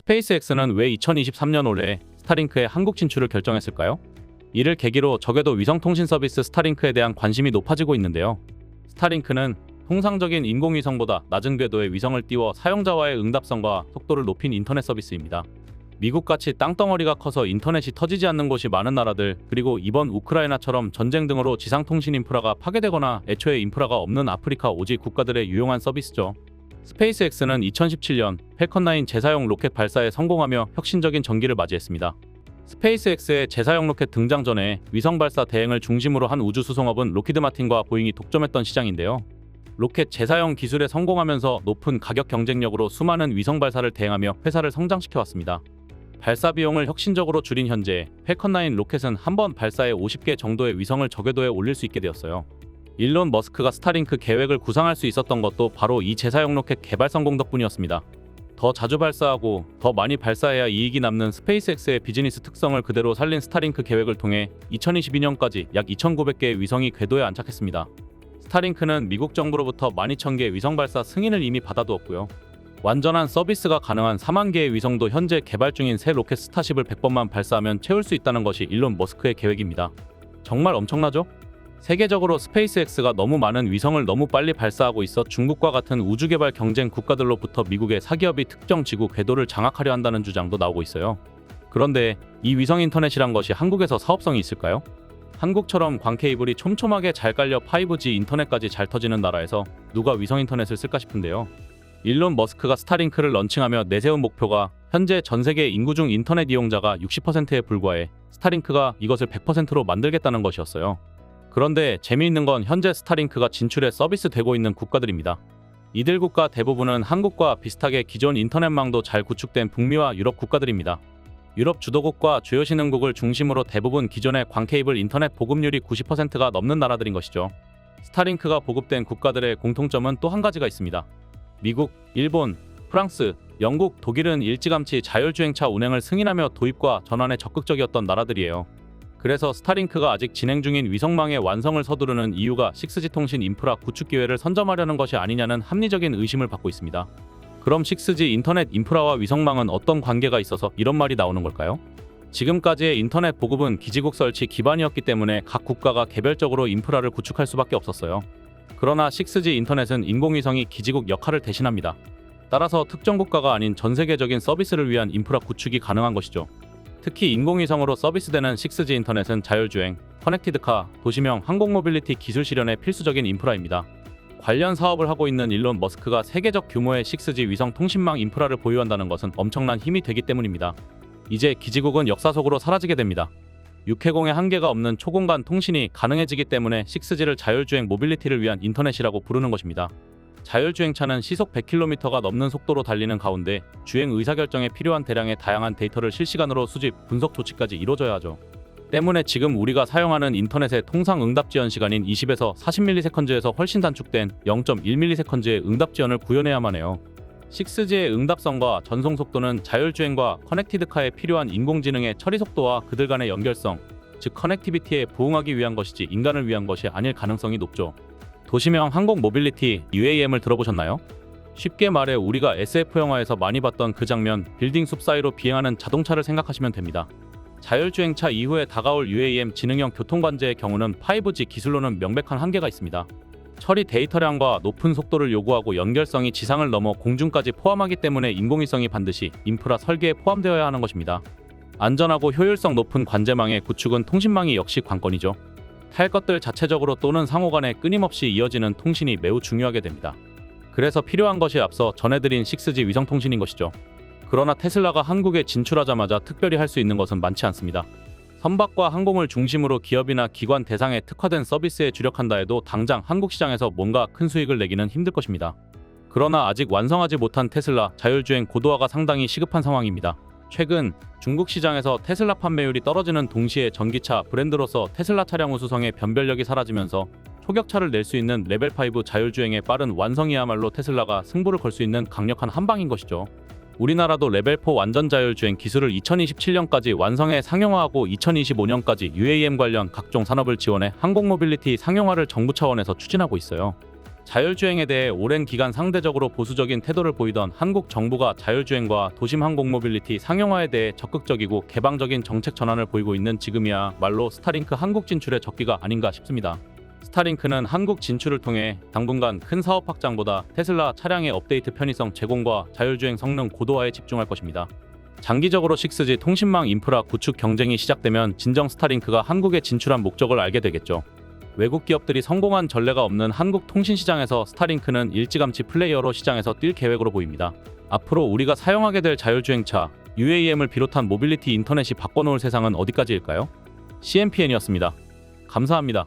스페이스X는 왜 2023년 올해 스타링크의 한국 진출을 결정했을까요? 이를 계기로 적외도 위성통신 서비스 스타링크에 대한 관심이 높아지고 있는데요. 스타링크는 통상적인 인공위성보다 낮은 궤도의 위성을 띄워 사용자와의 응답성과 속도를 높인 인터넷 서비스입니다. 미국같이 땅덩어리가 커서 인터넷이 터지지 않는 곳이 많은 나라들, 그리고 이번 우크라이나처럼 전쟁 등으로 지상통신 인프라가 파괴되거나 애초에 인프라가 없는 아프리카 오지 국가들의 유용한 서비스죠. 스페이스X는 2017년 펠컨9 재사용 로켓 발사에 성공하며 혁신적인 전기를 맞이했습니다. 스페이스X의 재사용 로켓 등장 전에 위성 발사 대행을 중심으로 한 우주 수송업은 로키드 마틴과 보잉이 독점했던 시장인데요. 로켓 재사용 기술에 성공하면서 높은 가격 경쟁력으로 수많은 위성 발사를 대행하며 회사를 성장시켜 왔습니다. 발사 비용을 혁신적으로 줄인 현재 펠컨9 로켓은 한 번 발사에 50개 정도의 위성을 저궤도에 올릴 수 있게 되었어요. 일론 머스크가 스타링크 계획을 구상할 수 있었던 것도 바로 이 재사용 로켓 개발 성공 덕분이었습니다. 더 자주 발사하고 더 많이 발사해야 이익이 남는 스페이스X의 비즈니스 특성을 그대로 살린 스타링크 계획을 통해 2022년까지 약 2,900개의 위성이 궤도에 안착했습니다. 스타링크는 미국 정부로부터 12,000개 위성 발사 승인을 이미 받아두었고요. 완전한 서비스가 가능한 4만 개의 위성도 현재 개발 중인 새 로켓 스타쉽을 100번만 발사하면 채울 수 있다는 것이 일론 머스크의 계획입니다. 정말 엄청나죠? 세계적으로 스페이스X가 너무 많은 위성을 너무 빨리 발사하고 있어 중국과 같은 우주 개발 경쟁 국가들로부터 미국의 사기업이 특정 지구 궤도를 장악하려 한다는 주장도 나오고 있어요. 그런데 이 위성 인터넷이란 것이 한국에서 사업성이 있을까요? 한국처럼 광 케이블이 촘촘하게 잘 깔려 5G 인터넷까지 잘 터지는 나라에서 누가 위성 인터넷을 쓸까 싶은데요. 일론 머스크가 스타링크를 런칭하며 내세운 목표가 현재 전 세계 인구 중 인터넷 이용자가 60%에 불과해 스타링크가 이것을 100%로 만들겠다는 것이었어요. 그런데 재미있는 건 현재 스타링크가 진출해 서비스되고 있는 국가들입니다. 이들 국가 대부분은 한국과 비슷하게 기존 인터넷망도 잘 구축된 북미와 유럽 국가들입니다. 유럽 주도국과 주요 신흥국을 중심으로 대부분 기존의 광케이블 인터넷 보급률이 90%가 넘는 나라들인 것이죠. 스타링크가 보급된 국가들의 공통점은 또 한 가지가 있습니다. 미국, 일본, 프랑스, 영국, 독일은 일찌감치 자율주행차 운행을 승인하며 도입과 전환에 적극적이었던 나라들이에요. 그래서 스타링크가 아직 진행 중인 위성망의 완성을 서두르는 이유가 6G 통신 인프라 구축 기회를 선점하려는 것이 아니냐는 합리적인 의심을 받고 있습니다. 그럼 6G 인터넷 인프라와 위성망은 어떤 관계가 있어서 이런 말이 나오는 걸까요? 지금까지의 인터넷 보급은 기지국 설치 기반이었기 때문에 각 국가가 개별적으로 인프라를 구축할 수밖에 없었어요. 그러나 6G 인터넷은 인공위성이 기지국 역할을 대신합니다. 따라서 특정 국가가 아닌 전 세계적인 서비스를 위한 인프라 구축이 가능한 것이죠. 특히 인공위성으로 서비스되는 6G 인터넷은 자율주행, 커넥티드카, 도시명, 항공모빌리티 기술 실현의 필수적인 인프라입니다. 관련 사업을 하고 있는 일론 머스크가 세계적 규모의 6G 위성 통신망 인프라를 보유한다는 것은 엄청난 힘이 되기 때문입니다. 이제 기지국은 역사 속으로 사라지게 됩니다. 육해공의 한계가 없는 초공간 통신이 가능해지기 때문에 6G를 자율주행 모빌리티를 위한 인터넷이라고 부르는 것입니다. 자율주행차는 시속 100km가 넘는 속도로 달리는 가운데 주행 의사결정에 필요한 대량의 다양한 데이터를 실시간으로 수집, 분석 조치까지 이루어져야 하죠. 때문에 지금 우리가 사용하는 인터넷의 통상 응답 지연 시간인 20에서 40ms에서 훨씬 단축된 0.1ms의 응답 지연을 구현해야만 해요. 6G의 응답성과 전송 속도는 자율주행과 커넥티드카에 필요한 인공지능의 처리 속도와 그들 간의 연결성, 즉 커넥티비티에 부응하기 위한 것이지 인간을 위한 것이 아닐 가능성이 높죠. 도시명 항공 모빌리티 UAM을 들어보셨나요? 쉽게 말해 우리가 SF 영화에서 많이 봤던 그 장면 빌딩 숲 사이로 비행하는 자동차를 생각하시면 됩니다. 자율주행차 이후에 다가올 UAM 지능형 교통관제의 경우는 5G 기술로는 명백한 한계가 있습니다. 처리 데이터량과 높은 속도를 요구하고 연결성이 지상을 넘어 공중까지 포함하기 때문에 인공위성이 반드시 인프라 설계에 포함되어야 하는 것입니다. 안전하고 효율성 높은 관제망의 구축은 통신망이 역시 관건이죠. 탈 것들 자체적으로 또는 상호 간에 끊임없이 이어지는 통신이 매우 중요하게 됩니다. 그래서 필요한 것이 앞서 전해드린 6G 위성통신인 것이죠. 그러나 테슬라가 한국에 진출하자마자 특별히 할 수 있는 것은 많지 않습니다. 선박과 항공을 중심으로 기업이나 기관 대상에 특화된 서비스에 주력한다 해도 당장 한국 시장에서 뭔가 큰 수익을 내기는 힘들 것입니다. 그러나 아직 완성하지 못한 테슬라 자율주행 고도화가 상당히 시급한 상황입니다. 최근 중국 시장에서 테슬라 판매율이 떨어지는 동시에 전기차 브랜드로서 테슬라 차량 우수성의 변별력이 사라지면서 초격차를 낼 수 있는 레벨5 자율주행의 빠른 완성이야말로 테슬라가 승부를 걸 수 있는 강력한 한방인 것이죠. 우리나라도 레벨4 완전 자율주행 기술을 2027년까지 완성해 상용화하고 2025년까지 UAM 관련 각종 산업을 지원해 항공 모빌리티 상용화를 정부 차원에서 추진하고 있어요. 자율주행에 대해 오랜 기간 상대적으로 보수적인 태도를 보이던 한국 정부가 자율주행과 도심 항공 모빌리티 상용화에 대해 적극적이고 개방적인 정책 전환을 보이고 있는 지금이야 말로 스타링크 한국 진출의 적기가 아닌가 싶습니다. 스타링크는 한국 진출을 통해 당분간 큰 사업 확장보다 테슬라 차량의 업데이트 편의성 제공과 자율주행 성능 고도화에 집중할 것입니다. 장기적으로 6G 통신망 인프라 구축 경쟁이 시작되면 진정 스타링크가 한국에 진출한 목적을 알게 되겠죠. 외국 기업들이 성공한 전례가 없는 한국 통신 시장에서 스타링크는 일찌감치 플레이어로 시장에서 뛸 계획으로 보입니다. 앞으로 우리가 사용하게 될 자율주행차, UAM을 비롯한 모빌리티 인터넷이 바꿔놓을 세상은 어디까지일까요? CMPN이었습니다. 감사합니다.